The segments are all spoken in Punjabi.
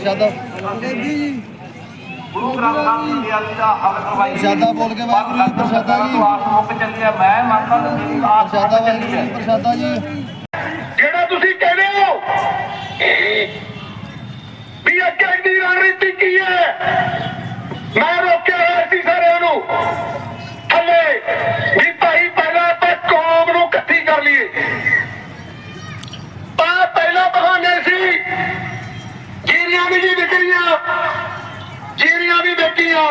ਪ੍ਰਸ਼ਾਦਾ ਗੁਰੂ ਗ੍ਰੰਥ ਸਾਹਿਬ ਜੀ ਦੀ ਆਦਿ ਦਾ ਹੱਲ ਕਰਵਾਈ। ਪ੍ਰਸ਼ਾਦਾ ਬੋਲ ਕੇ ਵਾਹਿਗੁਰੂ ਜੀ ਪ੍ਰਸ਼ਾਦਾ ਜੀ। ਆਸ ਮੁੱਕ ਚੱਲੀ ਹੈ। ਮੈਂ ਆਸ ਪ੍ਰਸ਼ਾਦਾ ਵਾਹਿਗੁਰੂ ਜੀ ਪ੍ਰਸ਼ਾਦਾ ਜੀ। ਜਿਹੜਾ ਤੁਸੀਂ ਕਹਿੰਦੇ ਹੋ ਵੀ ਅੱਗੇ ਦੀ ਰਣਨੀਤੀ ਕੀ ਹੈ? ਮੈਂ ਰੋਕਿਆ ਹੋਇਆ ਸੀ ਸਾਰਿਆਂ ਨੂੰ। ਥੱਲੇ ਵੀ ਭਾਈ ਪਹਿਲਾਂ ਆਪਾਂ ਕੌਮ ਨੂੰ ਇਕੱਠੀ ਕਰ ਲਈਏ। ਤਾਂ ਪਹਿਲਾਂ ਬਹਾਨੇ ਸੀ ਜੀਰੀਆਂ ਵੀ ਜੀ ਵਿਕਰੀਆਂ ਜੀਰੀਆਂ ਵੀ ਵਿਕੀਆਂ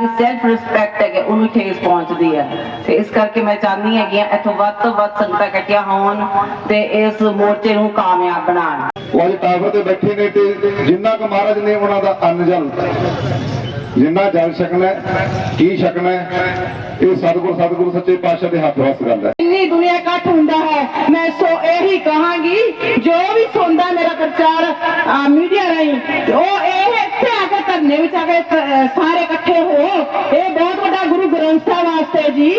ਦੀ ਸੈਲਫ ਰਿਸਪੈਕਟ ਹੈ ਕਿ ਉਹਨੂੰ ਠੇਸ ਪਹੁੰਚਦੀ ਹੈ। ਤੇ ਇਸ ਕਰਕੇ ਮੈਂ ਚਾਹੁੰਦੀ ਹੈਗੀ ਹਾਂ ਇੱਥੋਂ ਵੱਧ ਤੋਂ ਵੱਧ ਸੰਗਤਾਂ ਇਕੱਠੀਆਂ ਹੋਣ ਤੇ ਇਸ ਮੋਰਚੇ ਨੂੰ ਕਾਮਯਾਬ ਬਣਾਉਣ। ਉਹ ਅੱਜ ਟਾਵਰ ਤੇ ਬੈਠੇ ਨੇ ਤੇ ਜਿੰਨਾ ਕੁ ਮਹਾਰਾਜ ਨੇ ਉਹਨਾਂ ਦਾ ਅੰਨ ਜਲ ਜਿੰਨਾ ਜਲ ਛਕਣਾ ਕੀ ਛਕਣਾ ਇਹ ਸਤਿਗੁਰ ਸਤਿਗੁਰ ਸੱਚੇ ਪਾਤਸ਼ਾਹ ਦੇ ਹੱਥ ਵਸ ਗੱਲ ਹੈ। ਇੰਨੀ ਦੁਨੀਆ ਇਕੱਠ ਹੁੰਦਾ ਹੈ ਮੈਂ ਸੋ ਇਹੀ ਕਹਾਂਗੀ ਜੋ ਵੀ ਸੁਣਦਾ ਮੇਰਾ ਪ੍ਰਚਾਰ ਮੀਡੀਆ ਰਾਹੀਂ ਆ ਵਿੱਚ ਆ ਕੇ ਸਾਰੇ ਇਕੱਠੇ ਹੋ। ਇਹ ਬਹੁਤ ਵੱਡਾ ਗੁਰੂ ਗ੍ਰੰਥ ਸਾਹਿਬ ਵਾਸਤੇ ਜੀ।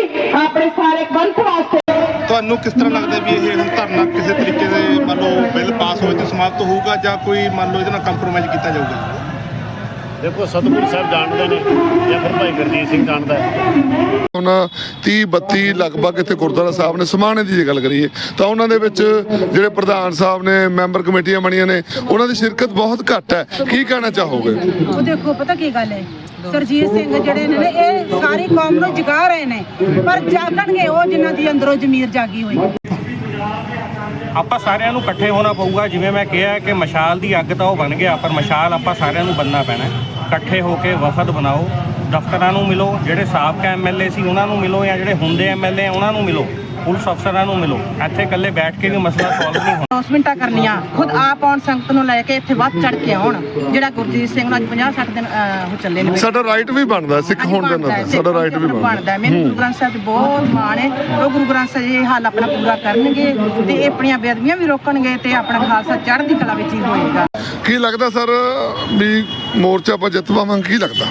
ਆਪਣੇ ਸਾਰੇ ਪੰਥ ਵਾਸਤੇ। ਤੁਹਾਨੂੰ ਕਿਸ ਤਰ੍ਹਾਂ ਲੱਗਦਾ ਵੀ ਇਹ ਹੁਣ ਧਰਨਾ ਕਿਸੇ ਤਰੀਕੇ ਦੇ ਮੰਨ ਲਓ ਬਿੱਲ ਪਾਸ ਹੋਏ ਤੇ ਸਮਾਪਤ ਹੋਊਗਾ ਜਾਂ ਕੋਈ ਮੰਨ ਲਓ ਇਹਦੇ ਨਾਲ ਕੰਪਰੋਮਾਈਜ਼ ਕੀਤਾ ਜਾਊਗਾ? ਦੇਖੋ ਸਤਿਗੁਰੂ ਸਾਹਿਬ ਜਾਣਦੇ ਨੇ ਜਾਂ ਫਿਰ ਭਾਈ ਗੁਰਜੀਤ ਸਿੰਘ ਜਾਣਦਾ ਹੁਣ 30 32 ਲਗਭਗ ਇੱਥੇ ਗੁਰਦੁਆਰਾ ਸਾਹਿਬ ਨੇ ਸਮਾਣੇ ਦੀ ਜੇ ਗੱਲ ਕਰੀਏ ਤਾਂ ਉਹਨਾਂ ਦੇ ਵਿੱਚ ਜਿਹੜੇ ਪ੍ਰਧਾਨ ਸਾਹਿਬ ਨੇ ਮੈਂਬਰ ਕਮੇਟੀਆਂ ਬਣੀਆਂ ਨੇ ਉਹਨਾਂ ਦੀ ਸ਼ਿਰਕਤ ਬਹੁਤ ਘੱਟ ਹੈ। ਕੀ ਕਹਿਣਾ ਚਾਹੋਗੇ? ਉਹ ਦੇਖੋ ਪਤਾ ਕੀ ਗੱਲ ਹੈ? ਸਰਜੀਤ ਸਿੰਘ ਜਿਹੜੇ ਨੇ ਨਾ, ਇਹ ਸਾਰੀ ਕੌਮ ਨੂੰ ਜਗਾ ਰਹੇ ਨੇ ਪਰ ਜਾਗਣਗੇ ਉਹ ਜਿਨ੍ਹਾਂ ਦੀ ਅੰਦਰੋਂ ਜ਼ਮੀਰ ਜਾਗੀ ਹੋਈ। ਆਪਾਂ ਸਾਰਿਆਂ ਨੂੰ ਇਕੱਠੇ ਹੋਣਾ ਪਊਗਾ, ਜਿਵੇਂ ਮੈਂ ਕਿਹਾ ਕਿ ਮਸ਼ਾਲ ਦੀ ਅੱਗ ਤਾਂ ਉਹ ਬਣ ਗਿਆ, ਪਰ ਮਸ਼ਾਲ ਆਪਾਂ ਸਾਰਿਆਂ ਨੂੰ ਬੰਨਣਾ ਪੈਣਾ ਇਕੱਠੇ ਹੋ ਕੇ ਵਫਦ ਬਣਾਓ, ਦਫ਼ਤਰਾਂ ਨੂੰ ਮਿਲੋ, ਜਿਹੜੇ ਸਾਬਕਾ ਐਮਐਲਏ ਸੀ ਉਹਨਾਂ ਨੂੰ ਮਿਲੋ ਜਾਂ ਜਿਹੜੇ ਹੁੰਦੇ ਐਮਐਲਏ ਆ, ਉਹਨਾਂ ਨੂੰ ਮਿਲੋ। ਪੁਲਿਸ ਅਫਸਰਾਂ ਨੂੰ ਮਿਲੋ। ਇੱਥੇ ਇਕੱਲੇ ਬੈਠ ਕੇ ਵੀ ਮਸਲਾ ਸੋਲਵ ਨਹੀਂ ਹੋਣਾ। ਅਨਾਉਂਸਮੈਂਟਾਂ ਕਰਨੀਆਂ। ਖੁਦ ਆਪ ਆਉਣ ਸੰਗਤ ਨੂੰ ਲੈ ਕੇ ਇੱਥੇ ਵੱਧ ਚੜ ਕੇ ਆਉਣ। ਜਿਹੜਾ ਗੁਰਜੀਤ ਸਿੰਘ ਨੂੰ ਅੱਜ 50 60 ਦਿਨ ਅਹ, ਉਹ ਚੱਲੇ ਨੇ। ਸਾਡਾ ਰਾਈਟ ਵੀ ਬਣਦਾ ਸਿੱਖ ਹੋਣ ਦੇ ਨਾਤੇ ਸਾਡਾ ਰਾਈਟ ਵੀ ਬਣਦਾ। ਬਣਦਾ ਹੈ। ਮੈਨੂੰ ਗੁਰੂ ਗ੍ਰੰਥ ਸਾਹਿਬ ਤੇ ਬਹੁਤ ਮਾਣ ਹੈ। ਉਹ ਗੁਰੂ ਗ੍ਰੰਥ ਸਾਹਿਬ ਇਹ ਹਾਲ ਆਪਣਾ ਪੂਰਾ ਕਰਨਗੇ ਤੇ ਇਹ ਆਪਣੀਆਂ ਬੇਅਦਬੀਆਂ ਵੀ ਰੋਕਣਗੇ ਤੇ ਆਪਣਾ ਖਾਲਸਾ ਚੜ੍ਹਦੀ ਕਲਾ ਵਿੱਚ ਹੀ ਹੋਏਗਾ। ਕੀ ਲੱਗਦਾ ਸਰ ਵੀ ਮੋਰਚਾ ਆਪਾਂ ਜਿੱਤ ਪਾਵਾਂਗੇ? ਕੀ ਲੱਗਦਾ?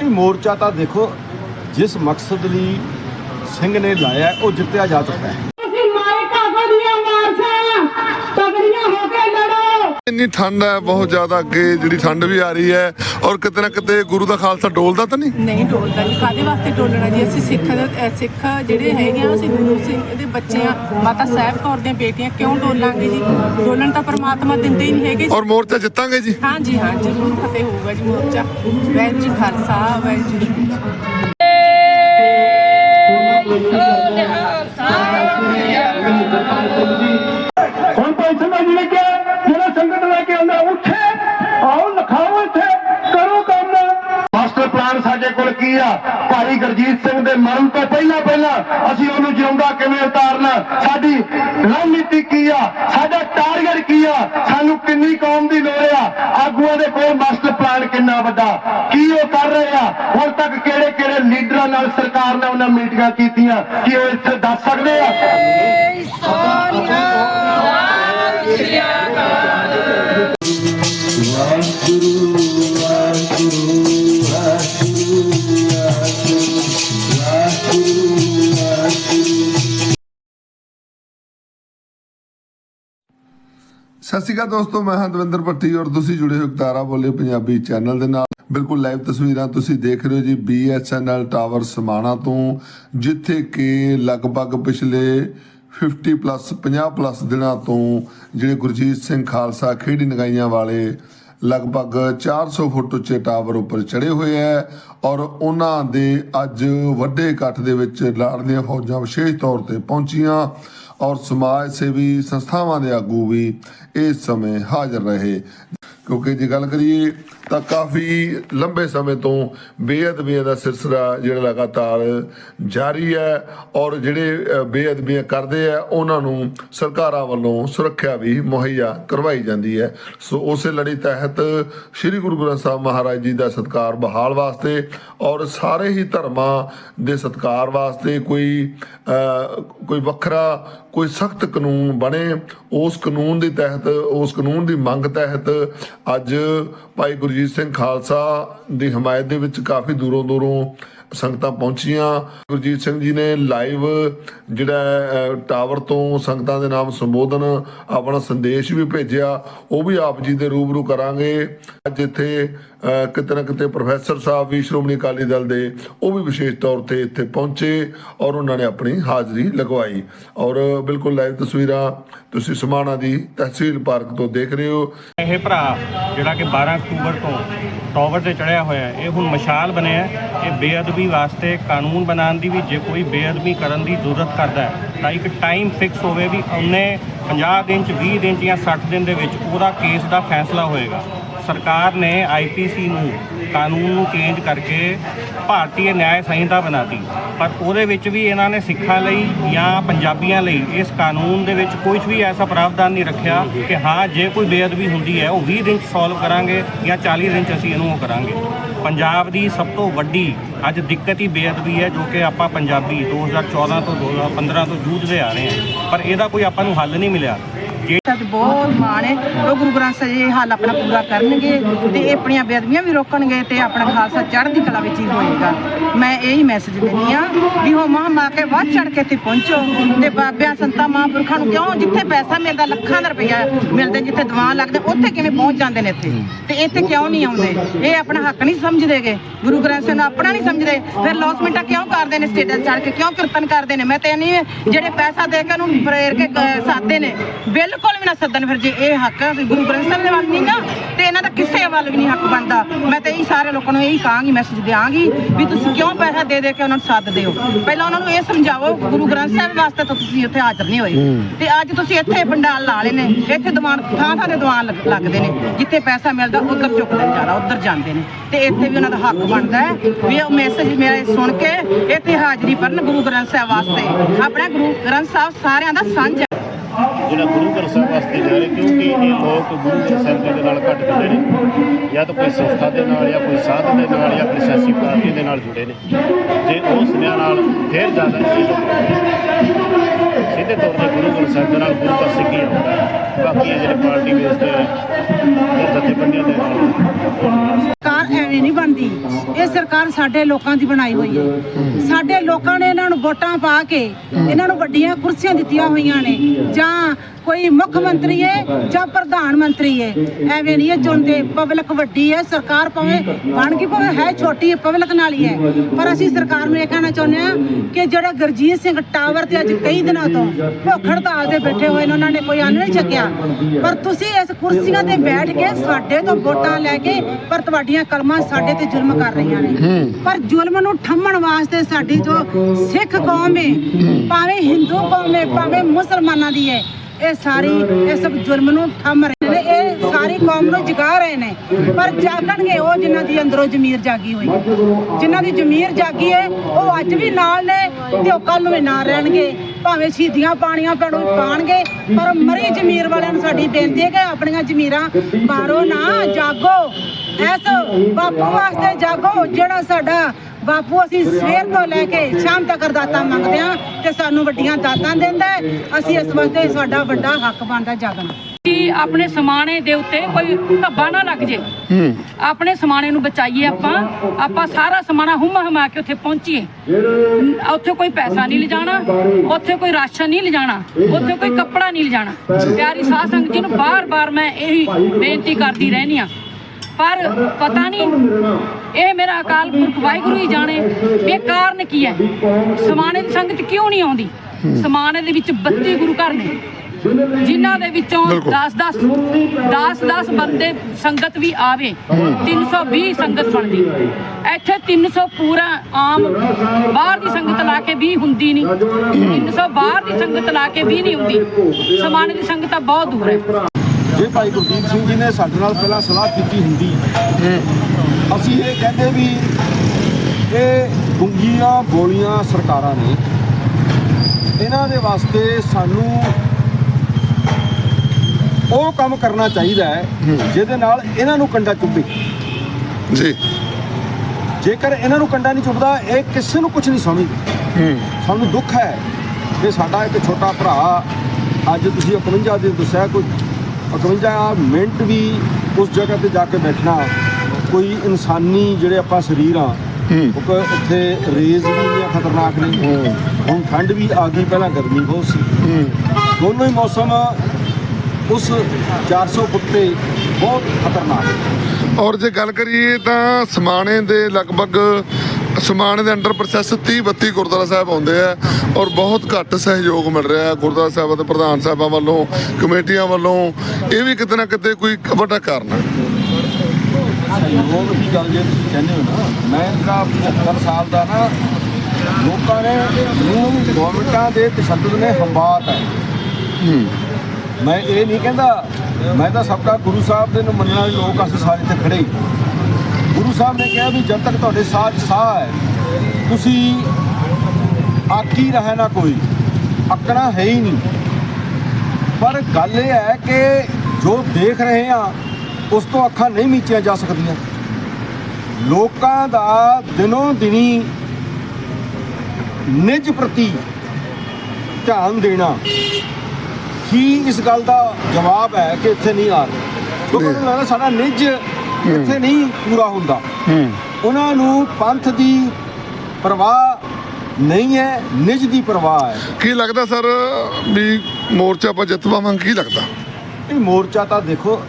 ਇਹ ਮੋਰਚਾ ਤਾਂ ਦੇਖੋ ਜਿਸ ਮਕਸਦ ਲਈ ਸਿੰਘ ਨੇ ਲਾਇਆ ਉਹ ਜਿੱਤਿਆ ਜਾ ਚੁੱਕਾ ਹੈ। ਤੁਸੀਂ ਮਾਈ ਕਾਗੋ ਦੀਆਂ ਮਾਰਸਾਂ ਤਗੜੀਆਂ ਹੋ ਕੇ ਲੜੋ। ਇੰਨੀ ਠੰਡ ਹੈ ਬਹੁਤ ਜ਼ਿਆਦਾ ਅੱਗੇ ਜਿਹੜੀ ਠੰਡ ਵੀ ਆ ਰਹੀ ਹੈ। ਔਰ ਕਿਤੇ ਨਾ ਕਿਤੇ ਗੁਰੂ ਦਾ ਖਾਲਸਾ ਡੋਲਦਾ ਤਾਂ ਨਹੀਂ? ਨਹੀਂ ਡੋਲਦਾ ਜੀ ਕਾਦੇ ਵਾਸਤੇ ਡੋਲਣਾ ਜੀ? ਅਸੀਂ ਸਿੱਖ ਦੇ- ਸਿੱਖ ਜਿਹੜੇ ਹੈਗੇ ਆ ਅਸੀਂ ਗੁਰੂ ਸਿੰਘ ਦੇ ਬੱਚੇ ਆ। ਮਾਤਾ ਸਾਹਿਬ ਕੌਰ ਦੀਆਂ ਬੇਟੀਆਂ ਕਿਉਂ ਡੋਲਾਂਗੇ ਜੀ? ਡੋਲਣ ਤਾਂ ਪਰਮਾਤਮਾ ਦਿੰਦੇ ਹੀ ਨਹੀਂ ਹੈਗੇ। ਔਰ ਮੋਰਚਾ ਜਿੱਤਾਂਗੇ ਜੀ? ਹਾਂ ਜੀ ਹਾਂ ਜ਼ਰੂਰ ਫਤਿਹ ਹੋਊਗਾ ਜੀ ਮੋਰਚਾ। ਵੈਰ ਜੀ ਖਾਲਸਾ ਵੈਰ ਜੀ ਕੀ ਕੀ ਆ? ਭਾਈ ਗੁਰਜੀਤ ਸਿੰਘ ਦੇ ਮਰਨ ਤੋਂ ਪਹਿਲਾਂ ਪਹਿਲਾਂ ਅਸੀਂ ਉਹਨੂੰ ਜਿਉਂਦਾ ਕਿਵੇਂ ਉਤਾਰਨਾ? ਸਾਡੀ ਰਣਨੀਤੀ ਕੀ ਆ? ਸਾਡਾ ਟਾਰਗੇਟ ਕੀ ਆ? ਸਾਨੂੰ ਕਿੰਨੀ ਕੌਮ ਦੀ ਲੋੜ ਆ? ਆਗੂਆਂ ਦੇ ਕੋਲ ਮਾਸਟਰ ਪਲਾਨ ਕਿੰਨਾ ਵੱਡਾ? ਕੀ ਉਹ ਕਰ ਰਹੇ ਆ? ਹੁਣ ਤੱਕ ਕਿਹੜੇ ਕਿਹੜੇ ਲੀਡਰਾਂ ਨਾਲ ਸਰਕਾਰ ਨੇ ਉਹਨਾਂ ਮੀਟਿੰਗਾਂ ਕੀਤੀਆਂ ਕੀ ਉਹ ਇੱਥੇ ਦੱਸ ਸਕਦੇ ਆ? ਸਤਿ ਸ਼੍ਰੀ ਅਕਾਲ ਸਤਿ ਸ਼੍ਰੀ ਅਕਾਲ ਦੋਸਤੋ, ਮੈਂ ਹਾਂ ਦਵਿੰਦਰ ਭੱਟੀ ਔਰ ਤੁਸੀਂ ਜੁੜੇ ਹੋ ਤਾਰਾ ਬੋਲੇ ਪੰਜਾਬੀ ਚੈਨਲ ਦੇ ਨਾਲ। ਬਿਲਕੁਲ ਲਾਈਵ ਤਸਵੀਰਾਂ ਤੁਸੀਂ ਦੇਖ ਰਹੇ ਹੋ ਜੀ BSNL ਟਾਵਰ ਸਮਾਣਾ ਤੋਂ, ਜਿੱਥੇ ਕਿ ਲਗਭਗ ਪਿਛਲੇ 50 ਪਲੱਸ 50 ਪਲੱਸ ਦਿਨਾਂ ਤੋਂ ਜਿਹੜੇ ਗੁਰਜੀਤ ਸਿੰਘ ਖਾਲਸਾ ਖੇੜੀ ਨਗਾਈਆਂ ਵਾਲੇ ਲਗਭਗ 400 ਫੁੱਟ ਉੱਚੇ ਟਾਵਰ ਉੱਪਰ ਚੜੇ ਹੋਏ ਹੈ ਔਰ ਉਹਨਾਂ ਦੇ ਅੱਜ ਵੱਡੇ ਇਕੱਠ ਦੇ ਵਿੱਚ ਲਾੜਦੀਆਂ ਫੌਜਾਂ ਵਿਸ਼ੇਸ਼ ਤੌਰ ਤੇ ਪਹੁੰਚੀਆਂ। ਔਰ ਸਮਾਜ ਸੇਵੀ ਸੰਸਥਾਵਾਂ ਦੇ ਆਗੂ ਵੀ ਇਸ ਸਮੇਂ ਹਾਜ਼ਰ ਰਹੇ ਕਿਉਂਕਿ ਜੇ ਗੱਲ ਕਰੀਏ ਤਾਂ ਕਾਫੀ ਲੰਬੇ ਸਮੇਂ ਤੋਂ ਬੇਅਦਬੀਆਂ ਦਾ ਸਿਲਸਿਲਾ ਜਿਹੜਾ ਲਗਾਤਾਰ ਜਾਰੀ ਹੈ ਔਰ ਜਿਹੜੇ ਬੇਅਦਬੀਆਂ ਕਰਦੇ ਆ, ਉਹਨਾਂ ਨੂੰ ਸਰਕਾਰਾਂ ਵੱਲੋਂ ਸੁਰੱਖਿਆ ਵੀ ਮੁਹੱਈਆ ਕਰਵਾਈ ਜਾਂਦੀ ਹੈ। ਸੋ ਉਸੇ ਲੜੀ ਤਹਿਤ ਸ੍ਰੀ ਗੁਰੂ ਗ੍ਰੰਥ ਸਾਹਿਬ ਮਹਾਰਾਜ ਜੀ ਦਾ ਸਤਕਾਰ ਬਹਾਲ ਵਾਸਤੇ ਔਰ ਸਾਰੇ ਹੀ ਧਰਮਾਂ ਦੇ ਸਤਕਾਰ ਵਾਸਤੇ ਕੋਈ ਕੋਈ ਵੱਖਰਾ, ਕੋਈ ਸਖਤ ਕਾਨੂੰਨ ਬਣੇ, ਉਸ ਕਾਨੂੰਨ ਦੇ ਤਹਿਤ, ਉਸ ਕਾਨੂੰਨ ਦੀ ਮੰਗ ਤਹਿਤ ਅੱਜ ਭਾਈ ਗੁਰਜੀਤ ਸਿੰਘ ਖਾਲਸਾ ਦੀ ਹਮਾਇਤ ਦੇ ਵਿੱਚ ਕਾਫੀ ਦੂਰੋਂ ਦੂਰੋਂ ਸੰਗਤਾਂ ਪਹੁੰਚੀਆਂ। ਗੁਰਜੀਤ ਸਿੰਘ ਜੀ ਨੇ ਲਾਈਵ ਜਿਹੜਾ ਟਾਵਰ ਤੋਂ ਸੰਗਤਾਂ ਦੇ ਨਾਮ ਸੰਬੋਧਨ, ਆਪਣਾ ਸੰਦੇਸ਼ ਵੀ ਭੇਜਿਆ। ਉਹ ਵੀ ਆਪ ਜੀ ਦੇ ਰੂਬਰੂ ਕਰਾਂਗੇ। ਅੱਜ ਇੱਥੇ ਕਿਤੇ ਨਾ ਕਿਤੇ ਪ੍ਰੋਫੈਸਰ ਸਾਹਿਬ ਵੀ ਸ਼੍ਰੋਮਣੀ ਅਕਾਲੀ ਦਲ ਦੇ, ਉਹ ਵੀ ਵਿਸ਼ੇਸ਼ ਤੌਰ ਤੇ ਇੱਥੇ ਪਹੁੰਚੇ ਔਰ ਉਹਨਾਂ ਨੇ ਆਪਣੀ ਹਾਜ਼ਰੀ ਲਗਵਾਈ। ਔਰ ਬਿਲਕੁਲ ਲਾਈਵ ਤਸਵੀਰਾਂ ਤੁਸੀਂ ਸਮਾਣਾ ਦੀ ਤਹਿਸੀਲ ਪਾਰਕ ਤੋਂ ਦੇਖ ਰਹੇ ਹੋ। ਇਹ ਭਰਾ ਜਿਹੜਾ ਕਿ 12 ਅਕਤੂਬਰ ਤੋਂ ਟਾਵਰ ਤੇ ਚੜਿਆ ਹੋਇਆ ਹੈ ਇਹ ਹੁਣ ਮਸ਼ਾਲ ਬਣਿਆ ਹੈ। ਇਹ ਬੇਅਦਬੀ ਵਾਸਤੇ ਕਾਨੂੰਨ ਬਣਾਉਣ ਦੀ ਵੀ ਜੇ ਕੋਈ ਬੇਅਦਬੀ ਕਰਨ ਦੀ ਜ਼ਰੂਰਤ ਕਰਦਾ ਹੈ, ਤਾਂ ਇੱਕ ਟਾਈਮ ਫਿਕਸ ਹੋਵੇ ਵੀ ਉਹਨੇ 50 ਦਿਨ ਚ 20 ਦਿਨ ਚ ਜਾਂ 60 ਦਿਨ ਦੇ ਵਿੱਚ ਉਹਦਾ ਕੇਸ ਦਾ ਫੈਸਲਾ ਹੋਏਗਾ ਸਰਕਾਰ ਨੇ ਆਈਪੀਸੀ ਨੂੰ ਕਾਨੂੰਨ ਨੂੰ ਚੇਂਜ ਕਰਕੇ ਭਾਰਤੀ ਨਿਆਂ ਸੰਹਿਤਾ ਬਣਾਤੀ। ਪਰ ਉਹਦੇ ਵਿੱਚ ਵੀ ਇਹਨਾਂ ਨੇ ਸਿੱਖਾਂ ਲਈ ਜਾਂ ਪੰਜਾਬੀਆਂ ਲਈ ਇਸ ਕਾਨੂੰਨ ਦੇ ਵਿੱਚ ਕੁਝ ਵੀ ਐਸਾ ਪ੍ਰਾਵਧਾਨ ਨਹੀਂ ਰੱਖਿਆ ਕਿ ਹਾਂ, ਜੇ ਕੋਈ ਬੇਅਦਬੀ ਹੁੰਦੀ ਹੈ, ਉਹ 20 ਦਿਨ ਚ ਸੋਲਵ ਕਰਾਂਗੇ ਜਾਂ 40 ਦਿਨ ਚ ਅਸੀਂ ਇਹਨੂੰ ਉਹ ਕਰਾਂਗੇ। ਪੰਜਾਬ ਦੀ ਸਭ ਤੋਂ ਵੱਡੀ ਅੱਜ ਦਿੱਕਤ ਹੀ ਬੇਅਦਬੀ ਹੈ, ਜੋ ਕਿ ਆਪਾਂ ਪੰਜਾਬੀ 2014 ਤੋਂ 2015 ਤੋਂ ਜੂਝਦੇ ਆ ਰਹੇ ਹਾਂ। ਪਰ ਇਹਦਾ ਕੋਈ ਆਪਾਂ ਨੂੰ ਹੱਲ ਨਹੀਂ ਮਿਲਿਆ। ਜੇ ਸੱਚ ਬਹੁਤ ਮਾਣ ਹੈ। ਉਹ ਗੁਰੂ ਗ੍ਰੰਥ ਸਾਹਿਬ ਜੀ ਹਾਲ ਆਪਣਾ ਪੂਰਾ ਕਰਨਗੇ ਤੇ ਇਹ ਆਪਣੀਆਂ ਬੇਅਦਬੀਆਂ ਵੀ ਰੋਕਣਗੇ ਤੇ ਆਪਣਾ ਖਾਲਸਾ ਚੜ੍ਹਦੀ ਕਲਾ ਵਿੱਚ ਹੀ ਹੋਏਗਾ। ਮੈਂ ਇਹੀ ਮੈਸੇਜ ਦਿੰਦੀ ਆ ਵੀ ਹੋ ਮਾ ਮਾ ਕੇ ਵੱਧ ਚੜ ਕੇ ਤੇ ਪਹੁੰਚੋ ਤੇ ਬਾਬਿਆਂ, ਸੰਤਾਂ, ਮਹਾਂਪੁਰਖਾਂ ਨੂੰ ਕਿਉਂ ਜਿੱਥੇ ਪੈਸਾ ਮਿਲਦਾ, ਲੱਖਾਂ ਦਾ ਰੁਪਇਆ ਮਿਲਦੇ, ਜਿੱਥੇ ਦੀਵਾਨ ਲੱਗਦੇ, ਉੱਥੇ ਕਿਵੇਂ ਪਹੁੰਚ ਜਾਂਦੇ ਨੇ ਇੱਥੇ? ਤੇ ਇੱਥੇ ਕਿਉਂ ਨਹੀਂ ਆਉਂਦੇ? ਇਹ ਆਪਣਾ ਹੱਕ ਨਹੀਂ ਸਮਝਦੇਗੇ। ਗੁਰੂ ਗ੍ਰੰਥ ਸਾਹਿਬ ਨੂੰ ਆਪਣਾ ਨਹੀਂ ਸਮਝਦੇ। ਫਿਰ ਲੌਸਮੈਂਟਾਂ ਕਿਉਂ ਕਰਦੇ ਨੇ ਸਟੇਟਸ ਚੜ ਕੇ? ਕਿਉਂ ਕੀਰਤਨ ਕਰਦੇ ਨੇ? ਮੈਂ ਤੇ ਨਹੀਂ ਜਿਹੜੇ ਪੈਸਾ ਦੇ ਕੇ ਉਹਨੂੰ ਪ੍ਰੇਰ ਕੇ ਸਾਦੇ ਨੇ, ਬਿਲਕੁਲ ਵੀ ਨਾ ਸੱਦਣ ਫਿਰ ਜੇ ਇਹ ਹੱਕ ਅਸੀਂ ਗੁਰੂ ਗ੍ਰੰਥ ਸਾਹਿਬ ਦੇ ਵੱਲ ਨਹੀਂ ਨਾ ਤੇ ਇਹਨਾਂ ਦਾ ਕਿਸੇ ਵੱਲ ਵੀ ਨਹੀਂ ਹੱਕ ਬਣਦਾ। ਮੈਂ ਤੇ ਇਹ ਸਾਰੇ ਲੋਕਾਂ ਨੂੰ ਇਹੀ ਕਹਾਂਗੀ ਮੈਸੇਜ ਦਿਆਂਗੀ ਵੀ ਤੁਸੀਂ ਕਿਉਂ ਪੈਸਾ ਦੇ ਦੇ ਕੇ ਉਹਨਾਂ ਨੂੰ ਸੱਦਦੇ ਹੋ? ਪਹਿਲਾਂ ਉਹਨਾਂ ਨੂੰ ਇਹ ਸਮਝਾਓ ਗੁਰੂ ਗ੍ਰੰਥ ਸਾਹਿਬ ਵਾਸਤੇ ਤਾਂ ਤੁਸੀਂ ਉੱਥੇ ਹਾਜ਼ਰ ਨਹੀਂ ਹੋਏ। ਤੇ ਅੱਜ ਤੁਸੀਂ ਇੱਥੇ ਪੰਡਾਲ ਲਾ ਲਏ ਨੇ ਇੱਥੇ ਦੀਵਾਨ ਥਾਂ ਥਾਂ ਤੇ ਦੀਵਾਨ ਲੱਗ- ਲੱਗਦੇ ਨੇ ਜਿੱਥੇ ਪੈਸਾ ਮਿਲਦਾ ਉਧਰ ਚੁੱਕਦੇ ਨੇ ਜ਼ਿਆਦਾ ਉਧਰ ਜਾਂਦੇ ਨੇ। ਤੇ ਇੱਥੇ ਵੀ ਉਹਨਾਂ ਦਾ ਹੱਕ ਬਣਦਾ ਹੈ ਵੀ ਉਹ ਮੈਸੇਜ ਮੇਰਾ ਸੁਣ ਕੇ ਇੱਥੇ ਹਾਜ਼ਰੀ ਭਰਨ ਗੁਰੂ ਗ੍ਰੰਥ ਸਾਹਿਬ ਵਾਸਤੇ। ਆਪਣਾ ਗੁਰੂ ਗ੍ਰੰਥ ਸਾਹਿਬ ਸਾਰਿਆਂ ਦਾ ਸਾਂਝਾ। ਜਿਹੜਾ ਗੁਰੂ ਘਰ ਸਾਹਿਬ ਵਾਸਤੇ ਜਾ ਰਹੇ, ਕਿਉਂਕਿ ਇਹ ਲੋਕ ਗੁਰੂ ਘਰ ਸਾਹਿਬ ਦੇ ਨਾਲ ਘੱਟ ਜੁੜੇ ਨੇ। ਜਾਂ ਤਾਂ ਕੋਈ ਸੰਸਥਾ ਦੇ ਨਾਲ, ਜਾਂ ਕੋਈ ਸਾਧ ਦੇ ਨਾਲ, ਜਾਂ ਕੋਈ ਸਿਆਸੀ ਪਾਰਟੀ ਦੇ ਨਾਲ ਜੁੜੇ ਨੇ। ਜੇ ਉਹ ਸੁਨਿਆ ਨਾਲ ਫੇਰ ਜ਼ਿਆਦਾ ਸਿੱਧੇ ਤੌਰ ਤੇ ਗੁਰੂ ਘਰ ਸਾਹਿਬ ਦੇ ਨਾਲ ਗੁਰੂ ਘਰ ਸਿੱਖੀ ਆਉਂਦਾ ਬਾਕੀ ਜਿਹੜੇ ਪਾਰਟੀ ਬੇਸ ਤੇ ਜਥੇਬੰਦੀਆਂ ਦੇ ਨਾਲ। ਸਰਕਾਰ ਐਵੇਂ ਨਹੀਂ ਬਣਦੀ। ਇਹ ਸਰਕਾਰ ਸਾਡੇ ਲੋਕਾਂ ਦੀ ਬਣਾਈ ਹੋਈ ਹੈ। ਸਾਡੇ ਲੋਕਾਂ ਨੇ ਇਹਨਾਂ ਨੂੰ ਵੋਟਾਂ ਪਾ ਕੇ ਇਹਨਾਂ ਨੂੰ ਵੱਡੀਆਂ ਕੁਰਸੀਆਂ ਦਿੱਤੀਆਂ ਹੋਈਆਂ ਨੇ। ਜਾਂ ਕੋਈ ਮੁੱਖ ਮੰਤਰੀ ਹੈ ਜਾਂ ਪ੍ਰਧਾਨ ਮੰਤਰੀ ਹੈ। ਐਵੇਂ ਨਹੀਂ ਇਹ ਚੁਣਦੇ, ਪਬਲਿਕ ਵੱਡੀ ਹੈ, ਸਰਕਾਰ ਭਾਵੇਂ ਬਣ ਗਈ ਭਾਵੇਂ ਹੈ ਛੋਟੀ ਹੈ, ਪਬਲਿਕ ਨਾਲ ਹੀ ਹੈ। ਪਰ ਅਸੀਂ ਸਰਕਾਰ ਨੂੰ ਇਹ ਕਹਿਣਾ ਚਾਹੁੰਦੇ ਹਾਂ ਕਿ ਜਿਹੜਾ ਗੁਰਜੀਤ ਸਿੰਘ ਟਾਵਰ ਤੇ ਅੱਜ ਕਈ ਦਿਨਾਂ ਤੋਂ ਭੁੱਖ ਹੜਤਾਲ ਤੇ ਬੈਠੇ ਹੋਏ ਨੇ, ਉਹਨਾਂ ਨੇ ਕੋਈ ਅੰਨ ਨਹੀਂ ਚੱਕਿਆ। ਪਰ ਤੁਸੀਂ ਇਸ ਕੁਰਸੀਆਂ ਤੇ ਬੈਠ ਕੇ ਸਾਡੇ ਤੋਂ ਵੋਟਾਂ ਲੈ ਕੇ ਪਰ ਤੁਹਾਡੀਆਂ ਕਲਮਾਂ ਸਾਡੇ ਤੇ ਜ਼ੁਲਮ ਕਰ ਰਹੀਆਂ ਨੇ। ਪਰ ਜ਼ੁਲਮ ਨੂੰ ਠੰਮਣ ਵਾਸਤੇ ਸਾਡੀ ਜੋ ਸਿੱਖ ਕੌਮ ਹੈ ਭਾਵੇਂ ਹਿੰਦੂ ਕੌਮ ਹੈ ਭਾਵੇਂ ਮੁਸਲਮਾਨਾਂ ਦੀ ਹੈ ਇਹ ਸਾਰੀ ਇਹ ਸਭ ਜ਼ੁਲਮ ਨੂੰ ਥੰਮ ਰਹੇ ਨੇ। ਇਹ ਸਾਰੀ ਕੌਮ ਨੂੰ ਜਗਾ ਰਹੇ ਨੇ। ਪਰ ਜਾਗਣਗੇ ਉਹ ਜਿਨ੍ਹਾਂ ਦੀ ਅੰਦਰੋਂ ਜ਼ਮੀਰ ਜਾਗੀ ਹੋਈ। ਜਿਨ੍ਹਾਂ ਦੀ ਜ਼ਮੀਰ ਜਾਗੀ ਹੈ ਉਹ ਅੱਜ ਵੀ ਨਾਲ ਨੇ ਤੇ ਉਹ ਕੱਲ ਨੂੰ ਵੀ ਨਾਲ ਰਹਿਣਗੇ। ਭਾਵੇਂ ਸ਼ਹੀਦੀਆਂ ਪਾਣੀਆਂ ਪੈਣੋਂ ਪਾਣਗੇ ਪਰ ਮਰੀ ਜ਼ਮੀਰ ਵਾਲਿਆਂ ਨੂੰ ਸਾਡੀ ਬੇਨਤੀ ਹੈ ਕਿ ਆਪਣੀਆਂ ਜ਼ਮੀਰਾਂ ਮਾਰੋ ਨਾ ਜਾਗੋ। ਐਸ ਬਾਪੂ ਵਾਸਤੇ ਜਾਗੋ ਜਿਹੜਾ ਸਾਡਾ ਬਾਪੂ ਅਸੀਂ ਸਵੇਰ ਤੋਂ ਲੈ ਕੇ ਸ਼ਾਮ ਤੱਕ ਦਾਤਾਂ ਮੰਗਦੇ ਆ ਤੇ ਸਾਨੂੰ ਵੱਡੀਆਂ ਦਾਤਾਂ ਦਿੰਦਾ। ਅਸੀਂ ਇਸ ਵਾਸਤੇ ਸਾਡਾ ਵੱਡਾ ਹੱਕ ਬਣਦਾ ਜਾਗਣਾ। ਕਿ ਆਪਣੇ ਸਮਾਣੇ ਦੇ ਉੱਤੇ ਕੋਈ ਧੱਬਾ ਨਾ ਲੱਗ ਜੇ। ਆਪਣੇ ਸਮਾਣੇ ਨੂੰ ਬਚਾਈਏ ਆਪਾਂ ਆਪਾਂ ਸਾਰਾ ਸਮਾਣਾ ਹੁਮ ਹਮਾ ਕੇ ਉੱਥੇ ਪਹੁੰਚੀਏ। ਉੱਥੇ ਕੋਈ ਪੈਸਾ ਨਹੀਂ ਲਿਜਾਣਾ ਉੱਥੇ ਕੋਈ ਰਾਸ਼ਨ ਨਹੀਂ ਲਿਜਾਣਾ ਉੱਥੇ ਕੋਈ ਕੱਪੜਾ ਨਹੀਂ ਲਿਜਾਣਾ। ਪਿਆਰੀ ਸਾਧ ਸੰਗਤ ਜੀ ਨੂੰ ਬਾਰ-ਬਾਰ ਮੈਂ ਇਹੀ ਬੇਨਤੀ ਕਰਦੀ ਰਹਿਣੀ ਆ ਪਰ ਪਤਾ ਨਹੀਂ ਇਹ ਮੇਰਾ ਅਕਾਲ ਪੁਰਖ ਵਾਹਿਗੁਰੂ ਹੀ ਜਾਣੇ ਵੀ ਇਹ ਕਾਰਨ ਕੀ ਹੈ। ਸਮਾਣੇ ਦੀ ਸੰਗਤ ਕਿਉਂ ਨਹੀਂ ਆਉਂਦੀ? ਸਮਾਣੇ ਦੇ ਵਿੱਚ 32 ਗੁਰੂ ਘਰ ਨੇ। ਜਿਨ੍ਹਾਂ ਦੇ ਵਿੱਚੋਂ 10 10 10 10 ਬੰਦੇ ਸੰਗਤ ਵੀ ਆਵੇ 320 ਸੰਗਤ ਬਣਦੀ। ਇੱਥੇ 300 ਪੂਰਾ ਆਮ ਬਾਹਰ ਦੀ ਸੰਗਤ ਲਾ ਕੇ ਵੀ ਹੁੰਦੀ ਨਹੀਂ। 300 ਬਾਹਰ ਦੀ ਸੰਗਤ ਲਾ ਕੇ ਵੀ ਨਹੀਂ ਹੁੰਦੀ। ਸਮਾਣੇ ਦੀ ਸੰਗਤ ਤਾਂ ਬਹੁਤ ਦੂਰ ਹੈ। ਜੇ ਭਾਈ ਗੁਰਦੀਪ ਸਿੰਘ ਜੀ ਨੇ ਸਾਡੇ ਨਾਲ ਪਹਿਲਾਂ ਸਲਾਹ ਕੀਤੀ ਹੁੰਦੀ। ਅਸੀਂ ਇਹ ਕਹਿੰਦੇ ਵੀ ਇਹ ਗੁੰਗੀਆਂ ਬੋਲੀਆਂ ਸਰਕਾਰਾਂ ਨੇ ਇਹਨਾਂ ਦੇ ਵਾਸਤੇ ਸਾਨੂੰ ਉਹ ਕੰਮ ਕਰਨਾ ਚਾਹੀਦਾ ਹੈ ਜਿਹਦੇ ਨਾਲ ਇਹਨਾਂ ਨੂੰ ਕੰਡਾ ਚੁੱਭੇ। ਜੀ। ਜੇਕਰ ਇਹਨਾਂ ਨੂੰ ਕੰਡਾ ਨਹੀਂ ਚੁੱਭਦਾ ਇਹ ਕਿਸੇ ਨੂੰ ਕੁਝ ਨਹੀਂ ਸਮਝਦੇ। ਸਾਨੂੰ ਦੁੱਖ ਹੈ ਕਿ ਸਾਡਾ ਇੱਕ ਛੋਟਾ ਭਰਾ ਅੱਜ ਤੁਸੀਂ 51 ਦਿਨ ਦੱਸਿਆ ਕੋਈ 51 ਮਿੰਟ ਵੀ ਉਸ ਜਗ੍ਹਾ ਤੇ ਜਾ ਕੇ ਬੈਠਣਾ ਕੋਈ ਇਨਸਾਨੀ ਜਿਹੜੇ ਆਪਾਂ ਸਰੀਰ ਆ ਉਹ ਉੱਥੇ ਰੇਜ਼ ਵੀ ਇੰਨੀਆਂ ਖਤਰਨਾਕ ਨੇ ਹੁਣ ਠੰਡ ਵੀ ਆ ਗਈ ਪਹਿਲਾਂ ਗਰਮੀ ਬਹੁਤ ਸੀ। ਦੋਨੋਂ ਹੀ ਮੌਸਮ ਉਸ 400 ਫੁੱਟ ਤੇ ਬਹੁਤ ਖਤਰਨਾਕ। ਔਰ ਜੇ ਗੱਲ ਕਰੀਏ ਤਾਂ ਸਮਾਣੇ ਦੇ ਲਗਭਗ ਸਮਾਣੇ ਦੇ ਅੰਡਰ ਪ੍ਰੋਸੈਸ 30 32 ਗੁਰਦੁਆਰਾ ਸਾਹਿਬ ਆਉਂਦੇ ਆ ਔਰ ਬਹੁਤ ਘੱਟ ਸਹਿਯੋਗ ਮਿਲ ਰਿਹਾ ਹੈ ਗੁਰਦੁਆਰਾ ਸਾਹਿਬਾਂ ਦੇ ਪ੍ਰਧਾਨ ਸਾਹਿਬਾਂ ਵੱਲੋਂ ਕਮੇਟੀਆਂ ਵੱਲੋਂ। ਇਹ ਵੀ ਕਿਤੇ ਨਾ ਕਿਤੇ ਕੋਈ ਵੱਡਾ ਕਾਰਨ ਹੈ। ਸਹਿਯੋਗ ਦੀ ਗੱਲ ਜੇ ਤੁਸੀਂ ਕਹਿੰਦੇ ਹੋ ਨਾ ਮੈਂ ਜਿਹੜਾ 75 ਸਾਲ ਦਾ ਨਾ ਲੋਕਾਂ ਨੇ ਨੂੰ ਗਵਰਨਮੈਂਟਾਂ ਦੇ ਤਸ਼ੱਦਦ ਨੇ ਹੰਬਾਤ ਹੈ। ਮੈਂ ਇਹ ਨਹੀਂ ਕਹਿੰਦਾ ਮੈਂ ਤਾਂ ਸਬਕਾ ਗੁਰੂ ਸਾਹਿਬ ਦੇ ਨੂੰ ਮੰਨਣ ਵਾਲੇ ਲੋਕ ਅਸੀਂ ਸਾਰੇ ਇੱਥੇ ਖੜੇ ਹੀ। ਗੁਰੂ ਸਾਹਿਬ ਨੇ ਕਿਹਾ ਵੀ ਜਦ ਤੱਕ ਤੁਹਾਡੇ ਸਾਹ 'ਚ ਸਾਹ ਹੈ ਤੁਸੀਂ ਆਕੀ ਰਹੇ ਨਾ ਕੋਈ ਅੱਕਣਾ ਹੈ ਹੀ ਨਹੀਂ। ਪਰ ਗੱਲ ਇਹ ਹੈ ਕਿ ਜੋ ਦੇਖ ਰਹੇ ਆ ਉਸ ਤੋਂ ਅੱਖਾਂ ਨਹੀਂ ਮੀਚੀਆਂ ਜਾ ਸਕਦੀਆਂ। ਲੋਕਾਂ ਦਾ ਦਿਨੋਂ ਦਿਨੀ ਨਿੱਜ ਪ੍ਰਤੀ ਧਿਆਨ ਦੇਣਾ ਹੀ ਇਸ ਗੱਲ ਦਾ ਜਵਾਬ ਹੈ ਕਿ ਇੱਥੇ ਨਹੀਂ ਆ ਰਹੇ। ਕਿਉਂਕਿ ਸਾਡਾ ਨਿੱਜ ਇੱਥੇ ਨਹੀਂ ਪੂਰਾ ਹੁੰਦਾ। ਉਹਨਾਂ ਨੂੰ ਪੰਥ ਦੀ ਪਰਵਾਹ ਨਹੀਂ ਹੈ ਨਿੱਜ ਦੀ ਪਰਵਾਹ ਹੈ। ਕੀ ਲੱਗਦਾ ਸਰ ਵੀ ਮੋਰਚਾ ਆਪਾਂ ਜਿੱਤ ਪਾਵਾਂਗੇ ਕੀ ਲੱਗਦਾ? ਇਹ ਮੋਰਚਾ ਤਾਂ ਦੇਖੋ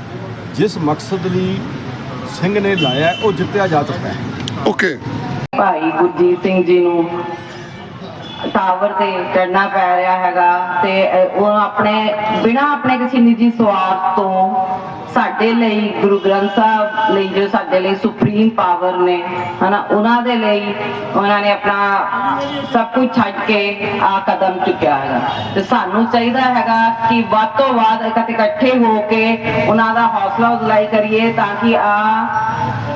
ਜਿਸ ਮਕਸਦ ਲਈ ਸਿੰਘ ਨੇ ਲਾਇਆ ਉਹ ਜਿੱਤਿਆ ਜਾ ਚੁੱਕਾ ਹੈ। ਓਕੇ। ਭਾਈ ਗੁਰਜੀਤ ਸਿੰਘ ਜੀ ਨੂੰ ਟਾਵਰ ਤੇ ਚੜਨਾ ਪੈ ਰਿਹਾ ਹੈਗਾ ਤੇ ਉਹ ਆਪਣੇ ਬਿਨਾ ਆਪਣੇ ਕਿਸੇ ਨਿੱਜੀ ਸਵਾਰਥ ਤੋਂ ਸਾਡੇ ਲਈ, ਗੁਰੂ ਗ੍ਰੰਥ ਸਾਹਿਬ ਲਈ, ਜੋ ਸਾਡੇ ਲਈ ਸੁਪਰੀਮ ਪਾਵਰ ਨੇ, ਹਨਾ, ਉਹਨਾਂ ਦੇ ਲਈ ਉਹਨਾਂ ਨੇ ਆਪਣਾ ਸਭ ਕੁਝ ਛੱਡ ਕੇ ਆ ਕਦਮ ਚੁੱਕਿਆ ਹੈਗਾ। ਤੇ ਸਾਨੂੰ ਚਾਹੀਦਾ ਹੈਗਾ ਕਿ ਵੱਧ ਤੋਂ ਵੱਧ ਇਕੱਠੇ ਹੋ ਕੇ ਉਹਨਾਂ ਦਾ ਹੌਸਲਾ ਅਫਜ਼ਾਈ ਕਰੀਏ ਤਾਂ ਕਿ ਆ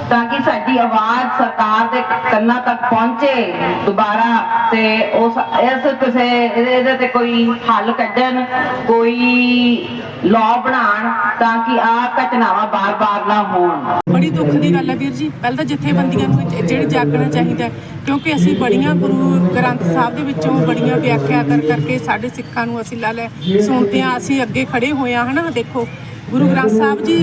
ਤਾਂ ਕਿ ਸਾਡੀ ਆਵਾਜ਼ ਸਰਕਾਰ ਦੇ ਕੰਨਾਂ ਤੱਕ ਪਹੁੰਚੇ ਦੁਬਾਰਾ ਤੇ ਉਸ, ਇਸ ਕਿਸੇ, ਇਹਦੇ ਤੇ ਕੋਈ ਹੱਲ ਕੱਢਣ, ਕੋਈ ਲਾਅ ਬਣਾਉਣ ਤਾਂ ਕਿ ਆ ਘਟਨਾਵਾਂ ਬਾਰ-ਬਾਰ ਨਾ ਹੋਣ। ਬੜੀ ਦੁੱਖ ਦੀ ਗੱਲ ਹੈ ਵੀਰ ਜੀ। ਪਹਿਲਾਂ ਤਾਂ ਜਥੇਬੰਦੀਆਂ ਨੂੰ ਜ- ਜਿਹੜੇ ਜਾਗਣਾ ਚਾਹੀਦਾ ਕਿਉਂਕਿ ਅਸੀਂ ਬੜੀਆਂ ਗੁਰੂ ਗ੍ਰੰਥ ਸਾਹਿਬ ਦੇ ਵਿੱਚੋਂ ਬੜੀਆਂ ਵਿਆਖਿਆ ਕਰ ਕਰਕੇ ਸਾਡੇ ਸਿੱਖਾਂ ਨੂੰ ਅਸੀਂ ਲਾ ਲੈ ਸੁਣਦੇ ਹਾਂ ਅਸੀਂ ਅੱਗੇ ਖੜੇ ਹੋਏ ਹਾਂ, ਹਨਾ? ਦੇਖੋ ਗੁਰੂ ਗ੍ਰੰਥ ਸਾਹਿਬ ਜੀ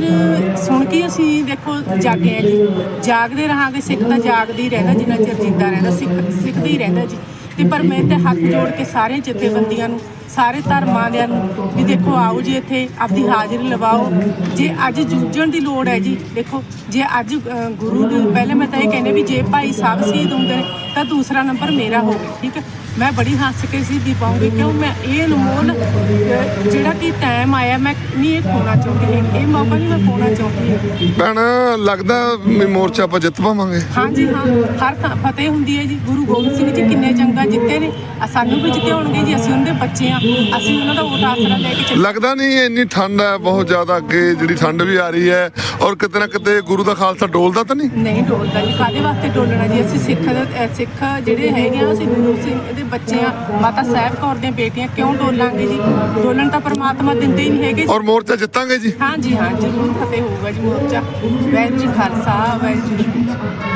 ਸੁਣ ਕੇ ਅਸੀਂ ਦੇਖੋ ਜਾਗੇ ਆ ਜੀ। ਜਾਗਦੇ ਰਹਾਂਗੇ, ਸਿੱਖ ਤਾਂ ਜਾਗਦੇ ਹੀ ਰਹਿੰਦਾ, ਜਿੰਨਾ ਚਿਰ ਜਿੰਦਾ ਰਹਿੰਦਾ, ਸਿੱਖ, ਸਿੱਖਦਾ ਹੀ ਰਹਿੰਦਾ ਜੀ। ਤੇ ਪਰ ਮੈਂ ਤੇ ਹੱਥ ਜੋੜ ਕੇ ਸਾਰੇ ਜਥੇਬੰਦੀਆਂ ਨੂੰ, ਸਾਰੇ ਧਰਮਾਂ ਦਿਆਂ ਨੂੰ ਵੀ ਦੇਖੋ ਆਓ ਜੀ ਇੱਥੇ, ਆਪਦੀ ਹਾਜ਼ਰੀ ਲਵਾਓ। ਜੇ ਅੱਜ ਜੂਝਣ ਦੀ ਲੋੜ ਹੈ ਜੀ, ਦੇਖੋ, ਜੇ ਅੱਜ ਗੁਰੂ ਦੇ, ਪਹਿਲੇ ਮੈਂ ਤਾਂ ਇਹ ਕਹਿੰਦੇ ਵੀ ਜੇ ਭਾਈ ਸਾਹਿਬ ਸ਼ਹੀਦ ਹੁੰਦੇ ਨੇ, ਤਾਂ ਦੂਸਰਾ ਨੰਬਰ ਮੇਰਾ ਹੋਵੇ, ਠੀਕ ਹੈ? ਮੈਂ ਬੜੀ ਹੱਸ ਕੇ ਸ਼ਹੀਦੀ ਪਾਉਂਗੀ ਕਿਉਂ ਮੈਂ ਇਹ ਅਨਮੋਲ ਜਿਹੜਾ ਕਿ ਟਾਈਮ ਆਇਆ ਮੈਂ ਨਹੀਂ ਇਹ ਖੋਣਾ ਚਾਹੁੰਦੀ ਹੈਗੀ। ਇਹ ਮੌਕਾ ਨਹੀਂ ਮੈਂ ਖੋਣਾ ਚਾਹੁੰਦੀ ਹੈਗੀ। ਭੈਣ ਲੱਗਦਾ ਵੀ ਮੋਰਚਾ ਆਪਾਂ ਜਿੱਤ ਪਾਵਾਂਗੇ ਹਾਂਜੀ ਹਾਂ ਹਰ ਥਾਂ ਫਤਿਹ ਹੁੰਦੀ ਹੈ ਜੀ ਗੁਰੂ ਗੋਬਿੰਦ ਸਿੰਘ ਜੀ ਕਿੰਨੇ ਜੰਗਾਂ ਜਿੱਤੇ ਨੇ ਆ ਸਾਨੂੰ ਵੀ ਜਿੱਤਿਆਉਣਗੇ ਜੀ ਅਸੀਂ ਉਹਦੇ ਬੱਚੇ ਆ ਅਸੀਂ ਉਹਨਾਂ ਦਾ ਵੋਟ ਆਸਰਾ ਲੈ ਕੇ ਚੱਲ ਲੱਗਦਾ ਨਹੀਂ ਇੰਨੀ ਠੰਡ ਹੈ ਬਹੁਤ ਜ਼ਿਆਦਾ ਅੱਗੇ ਜਿਹੜੀ ਠੰਡ ਵੀ ਆ ਰਹੀ ਹੈ ਔਰ ਕਿਤੇ ਨਾ ਕਿਤੇ ਗੁਰੂ ਦਾ ਖਾਲਸਾ ਡੋਲਦਾ ਤਾਂ ਨਹੀਂ ਨਹੀਂ ਡੋਲਦਾ ਜੀ ਕਾਦੇ ਵਾਸਤੇ ਡੋਲਣਾ ਜੀ ਅਸੀਂ ਸਿੱਖ ਦਾ- ਅਹ ਸਿੱਖ ਜਿਹੜੇ ਹੈਗੇ ਆ ਅਸੀਂ ਗੁਰੂ ਸਿੰਘ ਦੇ ਬੱਚੇ ਆ ਮਾਤਾ ਸਾਹਿਬ ਕੌਰ ਦੀਆਂ ਬੇਟੀਆਂ ਕਿਉਂ ਡੋਲਾਂਗੇ ਜੀ? ਡੋਲਣ ਤਾਂ ਪਰਮਾਤਮਾ ਦਿੰਦੇ ਹੀ ਨਹੀਂ ਹੈਗੇ ਔਰ ਮੋਰਚਾ ਜਿੱਤਾਂਗੇ ਜੀ? ਹਾਂਜੀ ਹਾਂ ਜ਼ਰੂਰ ਫਤਿਹ ਹੋਊਗਾ ਜੀ ਮੋਰਚਾ। ਵਾਹਿਗੁਰੂ ਜੀ ਖਾਲਸਾ ਵਾਹਿਗੁਰੂ ਜੀ